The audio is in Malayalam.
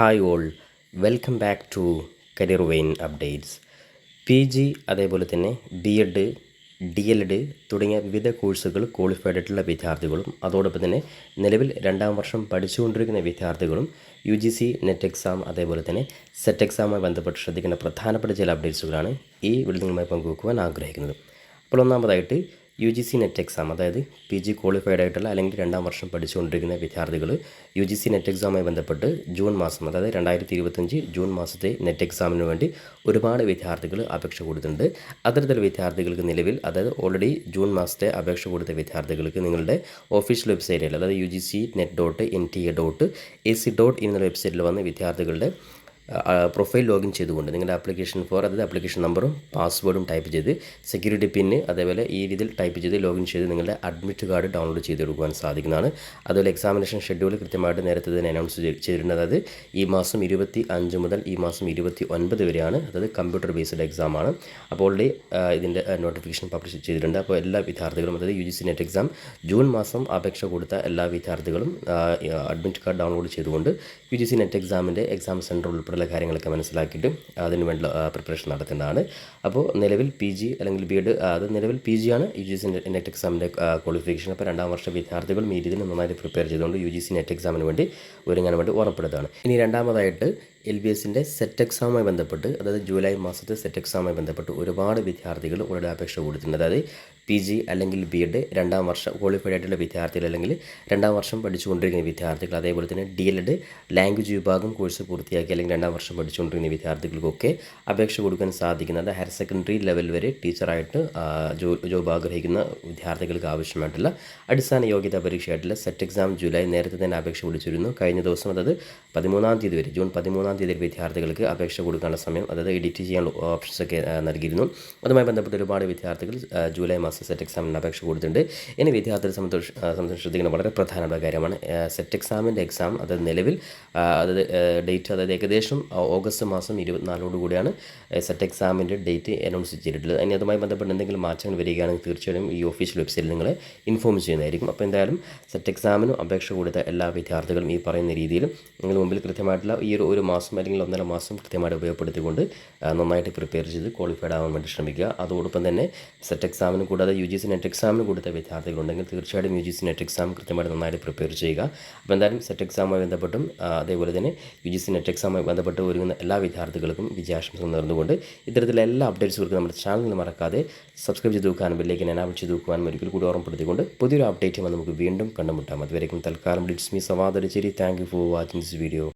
Hi all. Welcome back to career vein updates. P G അതേപോലെ തന്നെ B Ed D El Ed തുടങ്ങിയ വിവിധ കോഴ്സുകൾ ക്വാളിഫൈഡ് ആയിട്ടുള്ള വിദ്യാർത്ഥികളും അതോടൊപ്പം തന്നെ നിലവിൽ രണ്ടാം വർഷം പഠിച്ചുകൊണ്ടിരിക്കുന്ന വിദ്യാർത്ഥികളും U G C NET exam അതേപോലെ തന്നെ സെറ്റ് എക്സാമുമായി ബന്ധപ്പെട്ട് ശ്രദ്ധിക്കുന്ന പ്രധാനപ്പെട്ട ചില അപ്ഡേറ്റ്സുകളാണ് ഈ വീഡിയോ നിങ്ങളുമായി പങ്കുവെക്കുവാൻ ആഗ്രഹിക്കുന്നത്. അപ്പോൾ ഒന്നാമതായിട്ട് U G C NET exam അതായത് പി ജി ക്വാളിഫൈഡ് ആയിട്ടുള്ള അല്ലെങ്കിൽ രണ്ടാം വർഷം പഠിച്ചുകൊണ്ടിരിക്കുന്ന വിദ്യാർത്ഥികൾ യു ജി സി നെറ്റ് എക്സാമുമായി ബന്ധപ്പെട്ട് ജൂൺ മാസം അതായത് രണ്ടായിരത്തി ഇരുപത്തഞ്ച് ജൂൺ മാസത്തെ നെറ്റ് എക്സാമിന് വേണ്ടി ഒരുപാട് വിദ്യാർത്ഥികൾ അപേക്ഷ കൊടുത്തിട്ടുണ്ട്. അത്തരത്തിൽ വിദ്യാർത്ഥികൾക്ക് നിലവിൽ അതായത് ഓൾറെഡി ജൂൺ മാസത്തെ അപേക്ഷ കൊടുത്ത വിദ്യാർത്ഥികൾക്ക് നിങ്ങളുടെ ഒഫീഷ്യൽ വെബ്സൈറ്റിൽ അതായത് U G C NET dot N T A dot A C dot in എന്ന വെബ്സൈറ്റിൽ വന്ന് വിദ്യാർത്ഥികളുടെ പ്രൊഫൈൽ ലോഗിൻ ചെയ്തുകൊണ്ട് നിങ്ങളുടെ ആപ്ലിക്കേഷൻ ഫോർ അതായത് ആപ്ലിക്കേഷൻ നമ്പറും പാസ്വേഡും ടൈപ്പ് ചെയ്ത് സെക്യൂരിറ്റി പിന്ന് അതേപോലെ ഈ രീതിയിൽ ടൈപ്പ് ചെയ്ത് ലോഗിൻ ചെയ്ത് നിങ്ങളുടെ അഡ്മിറ്റ് കാർഡ് ഡൗൺലോഡ് ചെയ്തെടുക്കുവാൻ സാധിക്കുന്നതാണ്. അതുപോലെ എക്സാമിനേഷൻ ഷെഡ്യൂൾ കൃത്യമായിട്ട് നേരത്തെ തന്നെ അനൗൺസ് ചെയ്തിട്ടുണ്ട് അതായത് ഈ മാസം ഇരുപത്തി അഞ്ച് മുതൽ ഈ മാസം ഇരുപത്തി ഒൻപത് വരെയാണ്. അതായത് കമ്പ്യൂട്ടർ ബേസ്ഡ് എക്സാമാണ് അപ്പോൾ ഓൾറെഡി ഇതിന്റെ നോട്ടിഫിക്കേഷൻ പബ്ലിഷ് ചെയ്തിട്ടുണ്ട്. അപ്പോൾ എല്ലാ വിദ്യാർത്ഥികളും അതായത് U G C NET exam June മാസം അപേക്ഷ കൊടുത്ത എല്ലാ വിദ്യാർത്ഥികളും അഡ്മിറ്റ് കാർഡ് ഡൗൺലോഡ് ചെയ്തുകൊണ്ട് യു ജി സി നെറ്റ് എക്സാമിന്റെ എക്സാം സെന്റർ ഉൾപ്പെടെയുള്ള കാര്യങ്ങളൊക്കെ മനസ്സിലാക്കിയിട്ട് അതിന് വേണ്ട പ്രിപ്പറേഷൻ നടത്തേണ്ടതാണ് അപ്പോൾ നിലവിൽ പി ജി അല്ലെങ്കിൽ ബി എഡ് അത് നിലവിൽ പി ജി ആണ് യു ജി സി നെറ്റ് എക്സാമിന്റെ ക്വാളിഫിക്കേഷൻ അപ്പോൾ രണ്ടാം വർഷ വിദ്യാർത്ഥികൾ രീതിയിൽ നന്നായിട്ട് പ്രിപ്പയർ ചെയ്തുകൊണ്ട് യു ജി സി നെറ്റ് എക്സാമിന് വേണ്ടി ഒരുങ്ങാൻ വേണ്ടി ഓർമ്മപ്പെടുത്തുകയാണ് ഇനി രണ്ടാമതായിട്ട് എൽ ബി എസിന്റെ സെറ്റ് എക്സാമുമായി ബന്ധപ്പെട്ട് അതായത് ജൂലൈ മാസത്തെ സെറ്റ് എക്സാമുമായി ബന്ധപ്പെട്ട് ഒരുപാട് വിദ്യാർത്ഥികൾ ഉടനെ അപേക്ഷ കൊടുത്തിട്ടുണ്ട്. അതായത് പി ജി അല്ലെങ്കിൽ ബി എഡ് രണ്ടാം വർഷം ക്വാളിഫൈഡ് ആയിട്ടുള്ള വിദ്യാർത്ഥികൾ അല്ലെങ്കിൽ രണ്ടാം വർഷം പഠിച്ചുകൊണ്ടിരിക്കുന്ന വിദ്യാർത്ഥികൾ അതേപോലെ തന്നെ ഡി എൽ എഡ് ലാംഗ്വേജ് വിഭാഗം കോഴ്സ് പൂർത്തിയാക്കി അല്ലെങ്കിൽ രണ്ടാം വർഷം പഠിച്ചുകൊണ്ടിരിക്കുന്ന വിദ്യാർത്ഥികൾക്കൊക്കെ അപേക്ഷ കൊടുക്കാൻ സാധിക്കുന്നത് ഹയർ സെക്കൻഡറി ലെവൽ വരെ ടീച്ചറായിട്ട് ജോബ് ആഗ്രഹിക്കുന്ന വിദ്യാർത്ഥികൾക്ക് ആവശ്യമായിട്ടുള്ള അടിസ്ഥാന യോഗ്യതാ പരീക്ഷയായിട്ടുള്ള സെറ്റ് എക്സാം ജൂലൈ നേരത്തെ തന്നെ അപേക്ഷ വിളിച്ചിരുന്നു. കഴിഞ്ഞ ദിവസം അതായത് പതിമൂന്നാം തീയതി വരെ ജൂൺ പതിമൂന്നാം തീയതി വിദ്യാർത്ഥികൾക്ക് അപേക്ഷ കൊടുക്കാനുള്ള സമയം അതായത് എഡിറ്റ് ചെയ്യാനുള്ള ഓപ്ഷൻസ് ഒക്കെ നൽകിയിരുന്നു. അതുമായി ബന്ധപ്പെട്ട് ഒരുപാട് വിദ്യാർത്ഥികൾ ജൂലൈ മാസം സെറ്റ് എക്സാമിന് അപേക്ഷ കൊടുത്തിട്ടുണ്ട്. ഇനി വിദ്യാർത്ഥികളെ സംബന്ധിച്ച് ശ്രദ്ധിക്കുന്ന വളരെ പ്രധാനപ്പെട്ട കാര്യമാണ് സെറ്റ് എക്സാമിന്റെ എക്സാം അതായത് നിലവിൽ അതായത് ഡേറ്റ് അതായത് ഏകദേശം ഓഗസ്റ്റ് മാസം ഇരുപത്തിനാലോട് കൂടിയാണ് സെറ്റ് എക്സാമിന്റെ ഡേറ്റ് അനൗൺസ് ചെയ്തിട്ടുള്ളത്. ഇനി അതുമായി ബന്ധപ്പെട്ട് എന്തെങ്കിലും മാറ്റങ്ങൾ വരികയാണെങ്കിൽ തീർച്ചയായും ഈ ഓഫീഷ്യൽ വെബ്സൈറ്റിൽ നിങ്ങളെ ഇൻഫോം ചെയ്യുന്നതായിരിക്കും. അപ്പോൾ എന്തായാലും സെറ്റ് എക്സാമിനും അപേക്ഷ കൊടുത്ത എല്ലാ വിദ്യാർത്ഥികളും ഈ പറയുന്ന രീതിയിൽ നിങ്ങൾ മുമ്പിൽ കൃത്യമായിട്ടുള്ള ഈ ഒരു ഒരു മാസം അല്ലെങ്കിൽ ഒന്നര മാസം കൃത്യമായിട്ട് ഉപയോഗപ്പെടുത്തിക്കൊണ്ട് നന്നായിട്ട് പ്രിപ്പയർ ചെയ്ത് ക്വാളിഫൈഡ് ആവാൻ വേണ്ടി ശ്രമിക്കുക. അതോടൊപ്പം തന്നെ സെറ്റ് എക്സാമിന് കൂടാതെ യു ജി സി നെറ്റ് എക്സാമിന് കൊടുത്ത വിദ്യാർത്ഥികളുണ്ടെങ്കിൽ തീർച്ചയായിട്ടും U G C NET exam കൃത്യമായിട്ട് നന്നായിട്ട് പ്രിപ്പയർ ചെയ്യുക. അപ്പോൾ എന്തായാലും സെറ്റ് എക്സാമുമായി ബന്ധപ്പെട്ടും അതേപോലെ തന്നെ യു ജി സി നെറ്റ് എക്സാമുമായി ബന്ധപ്പെട്ട് ഒരുങ്ങുന്ന എല്ലാ വിദ്യാർത്ഥികൾക്കും വിജയാശംസകൾ നേർന്നുകൊണ്ട് ഇത്തരത്തിലുള്ള എല്ലാ അപ്ഡേറ്റ്സുകൾക്കും നമ്മുടെ ചാനൽ മറക്കാതെ സബ്സ്ക്രൈബ് ചെയ്ത് നോക്കാനും ബെല്ലേക്ക് എനാബിൾ ചെയ്ത് നോക്കുവാനും ഒരിക്കൽ കൂടി ഓർമ്മപ്പെടുത്തിക്കൊണ്ട് പുതിയൊരു അപ്ഡേറ്റുമായി നമുക്ക് വീണ്ടും കണ്ടുമുട്ടാം. അതുവരേക്കും തൽക്കാലം ഡിറ്റ്സ് മീ സവാദരിച്ചേരി thank you for watching this video